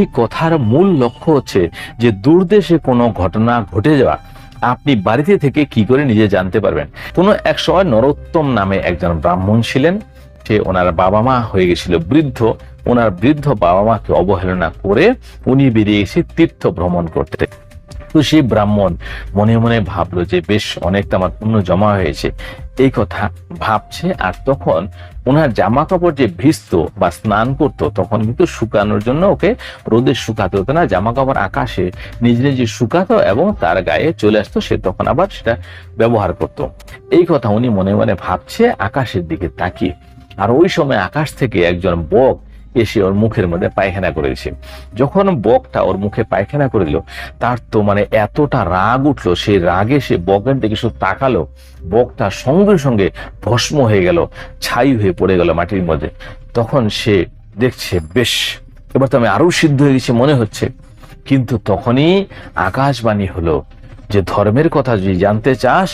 এই কথার মূল লক্ষ্য হচ্ছে যে দূরদেশে কোনো ঘটনা ঘটে যাওয়া। আপনি বাড়িতে থেকে কি করে নিজে জানতে পারবেন? কোনো এক সময় নরোত্তম নামে একজন ব্রাহ্মণ ছিলেন। সে ওনার বাবা মা হয়ে গেছিল বৃদ্ধ। ওনার বৃদ্ধ বাবা মাকে অবহেলনা করে উনি বেরিয়ে এসে তীর্থ ভ্রমণ করতে সেই ব্রাহ্মণ মনে মনে ভাবলো যে বেশ অনেকটা আমার পুণ্য জমা হয়েছে। এই কথা ভাবছে আর তখন ওনার জামা কাপড় যে ভিজতো বা স্নান করতো, তখন কিন্তু শুকানোর জন্য ওকে রোদে শুকাতে হতো না। জামা কাপড় আকাশে নিজে নিজে শুকাতো এবং তার গায়ে চলে আসতো, সে তখন আবার সেটা ব্যবহার করত। এই কথা উনি মনে মনে ভাবছে আকাশের দিকে তাকিয়ে। আর ওই সময় আকাশ থেকে একজন বক এসে ওর মুখের মধ্যে পায়খানা করে দিছে যখন বকটা ওর মুখে পায়খানা করে দিল, তার তো মানে এতটা রাগ উঠল সেই রাগে সে বকের দিকে শুধু তাকালো, বকটা সঙ্গে সঙ্গে ভস্ম হয়ে গেল, ছাই হয়ে পড়ে গেল মাটির মধ্যে। তখন সে দেখছে, বেশ, এবার তো আমি আরও সিদ্ধ হয়ে গেছি মনে হচ্ছে। কিন্তু তখনই আকাশবাণী হলো যে, ধর্মের কথা যদি জানতে চাস,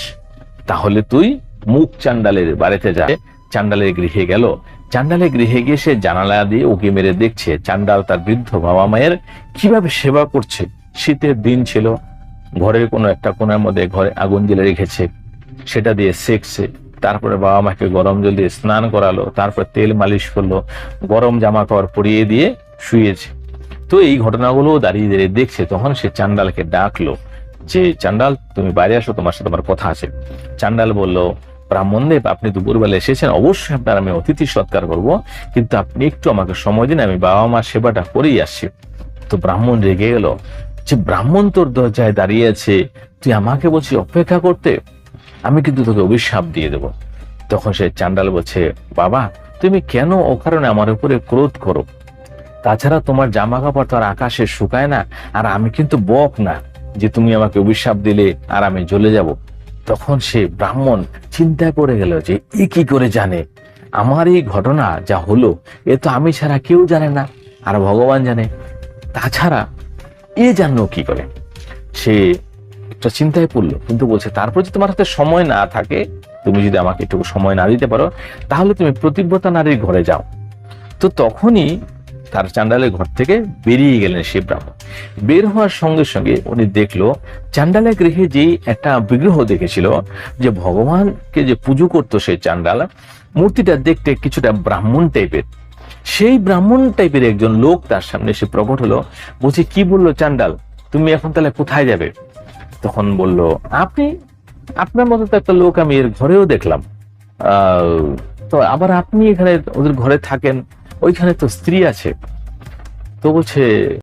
তাহলে তুই মুখ চান্ডালের বাড়িতে যা। চান্ডালের গৃহে গেল। চান্ডালের গৃহে গিয়ে সে জানালা দিয়ে উকি মেরে দেখছে চান্ডাল তার বৃদ্ধ বাবা মায়ের কীভাবে সেবা করছে। শীতের দিন ছিল, ঘরের কোনো একটা কোনার মধ্যে ঘরে আগুন জ্বেলে রেখেছে। সেটা দিয়ে সেকছে, তারপরে বাবা মাকে গরম জল দিয়ে স্নান করালো, তারপর তেল মালিশ করল, গরম জামা কাপড় পরিয়ে দিয়ে শুয়েছে। তো এই ঘটনাগুলো দাঁড়িয়ে দাঁড়িয়ে দেখছে, তখন সে চান্ডালকে ডাকলো, যে, চান্ডাল, তুমি বাইরে আসো, তোমার সাথে তোমার কথা আছে। চান্ডাল বলল ব্রাহ্মণদেব আপনি দুপুরবেলা এসেছেন, অবশ্যই আপনার আমি অতিথি সৎকার করব, কিন্তু আপনি একটু আমাকে সময় দিন, আমি বাবা মার সেবাটা করেই আসছি। তো ব্রাহ্মণ রেগে গেল, যে ব্রাহ্মণ তোর দরজায় দাঁড়িয়ে আছে, তুই আমাকে বলছি অপেক্ষা করতে? আমি কিন্তু তোকে অভিশাপ দিয়ে দেব। তখন সে চান্ডাল বলছে, বাবা, তুমি কেন ও কারণে আমার উপরে ক্রোধ করো? তাছাড়া তোমার জামা কাপড় তো আর আকাশে শুকায় না, আর আমি কিন্তু বক না, যে তুমি আমাকে অভিশাপ দিলে আর আমি জ্বলে যাব। তখন সে ব্রাহ্মণ চিন্তায় পড়ে গেল যে এ কি করে জানে? আমার এই ঘটনা যা হলো, এ তো আমি ছাড়া কেউ জানে না, আর ভগবান জানে। তাছাড়া এ জানলো কি করে? সে একটা চিন্তায় পড়ল, কিন্তু বলছে, তারপর যদি তোমার হাতে সময় না থাকে, তুমি যদি আমাকে একটু সময় না দিতে পারো, তাহলে তুমি প্রতিব্রতা নারীর ঘরে যাও। তো তখনই তার চান্ডালের ঘর থেকে বেরিয়ে গেলেন সে ব্রাহ্মণ। বের হওয়ার সঙ্গে সঙ্গে উনি দেখল চান্ডালের গৃহে যেই একটা বিগ্রহ দেখেছিল, যে ভগবানকে যে পুজো করতো সেই চান্ডাল, মূর্তিটা দেখতে কিছুটা ব্রাহ্মণ টাইপের। সেই ব্রাহ্মণ টাইপের একজন লোক তার সামনে এসে প্রকট হলো, বলছে, কি বলল চান্ডাল? তুমি এখন তাহলে কোথায় যাবে? তখন বলল, আপনি, আপনার মতো তো একটা লোক আমি এর ঘরেও দেখলাম। তো আবার আপনি এখানে ওদের ঘরে থাকেন ওইখানে তো স্ত্রী আছে। তো বলছে